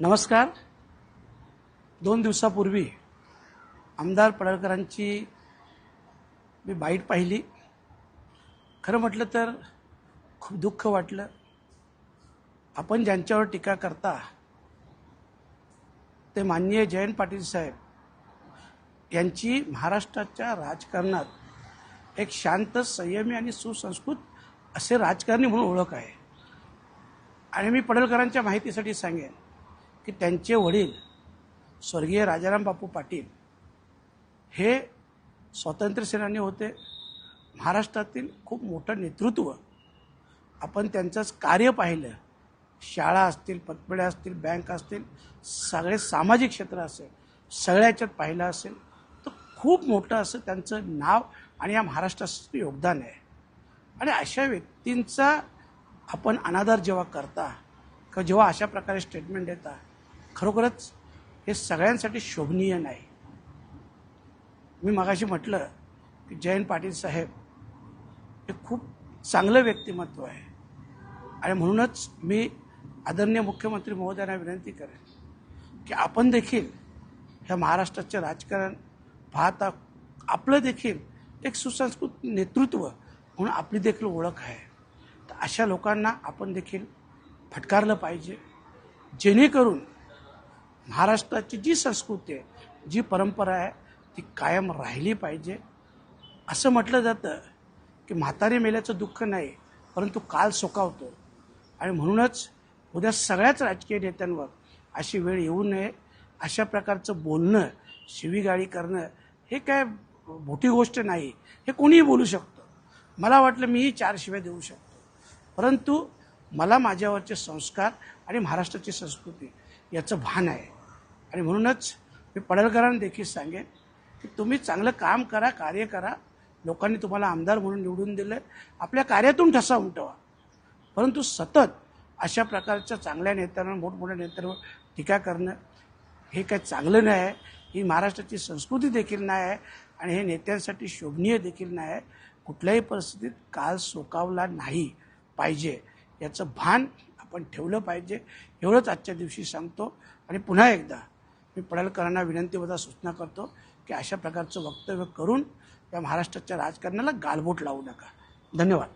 नमस्कार. दोन दिवसापूर्वी आमदार पडळकरांची मी बाईट पाहिली. खरं म्हटलं तर खूप दुःख वाटलं. आपण ज्यांच्यावर टीका करता ते माननीय जयंत पाटील साहेब यांची महाराष्ट्राच्या राजकारणात एक शांत संयमी आणि सुसंस्कृत असे राजकारणी म्हणून ओळख आहे. आणि मी पडळकरांच्या माहितीसाठी सांगेन. की त्यांचे वडील स्वर्गीय राजाराम बापू पाटील हे स्वातंत्र्यसेनानी होते. महाराष्ट्रातील खूप मोठं नेतृत्व. आपण त्यांचंच कार्य पाहिलं. शाळा असतील पतपेढ्या असतील बँक असतील सगळे सामाजिक क्षेत्र असेल सगळ्याच्यात पाहिलं असेल तर खूप मोठं असं त्यांचं नाव आणि या महाराष्ट्राचं योगदान आहे. आणि अशा व्यक्तींचा आपण अनादर जेव्हा करता किंवा जेव्हा अशा प्रकारे स्टेटमेंट देता खरोखरच हे सगळ्यांसाठी शोभनीय नाही. मी मगाशी म्हटलं की जयंत पाटील साहेब हे खूप चांगलं व्यक्तिमत्व आहे. आणि म्हणूनच मी आदरणीय मुख्यमंत्री महोदयांना विनंती करेन की आपण देखील ह्या महाराष्ट्राचे राजकारण पाहता आपलं देखील एक सुसंस्कृत नेतृत्व म्हणून आपली देखील ओळख आहे. तर अशा लोकांना आपण देखील फटकारलं पाहिजे. जेणेकरून महाराष्ट्राची जी संस्कृती आहे जी परंपरा आहे ती कायम राहिली पाहिजे. असं म्हटलं जातं की म्हातारे मेल्याचं दुःख नाही परंतु काल सोकावतो. आणि म्हणूनच उद्या सगळ्याच राजकीय नेत्यांवर अशी वेळ येऊ नये अशा प्रकारचं बोलणं शिवीगाळी करणं हे काय मोठी गोष्ट नाही. हे कोणीही बोलू शकतं. मला वाटलं मीही चार शिव्या देऊ शकतो. परंतु मला माझ्यावरचे संस्कार आणि महाराष्ट्राची संस्कृती याचं भान आहे. आणि म्हणूनच मी पडळकरांना देखील सांगेन की तुम्ही चांगलं काम करा कार्य करा. लोकांनी तुम्हाला आमदार म्हणून निवडून दिलं आपल्या कार्यातून ठसा उमटवा. परंतु सतत अशा प्रकारच्या चांगल्या नेत्यांवर मोठमोठ्या नेत्यांवर टीका करणं हे काही चांगलं नाही आहे. ही महाराष्ट्राची संस्कृती देखील नाही आहे आणि हे नेत्यांसाठी शोभनीय देखील नाही आहे. कुठल्याही परिस्थितीत काल सोकावला नाही पाहिजे. याचं भान आपण ठेवलं पाहिजे. एवढंच आजच्या दिवशी सांगतो. आणि पुन्हा एकदा मी पडळकरांना विनंतीबद्दल सूचना करतो की अशा प्रकारचं वक्तव्य करून या महाराष्ट्राच्या राजकारणाला गालबोट लावू नका. धन्यवाद.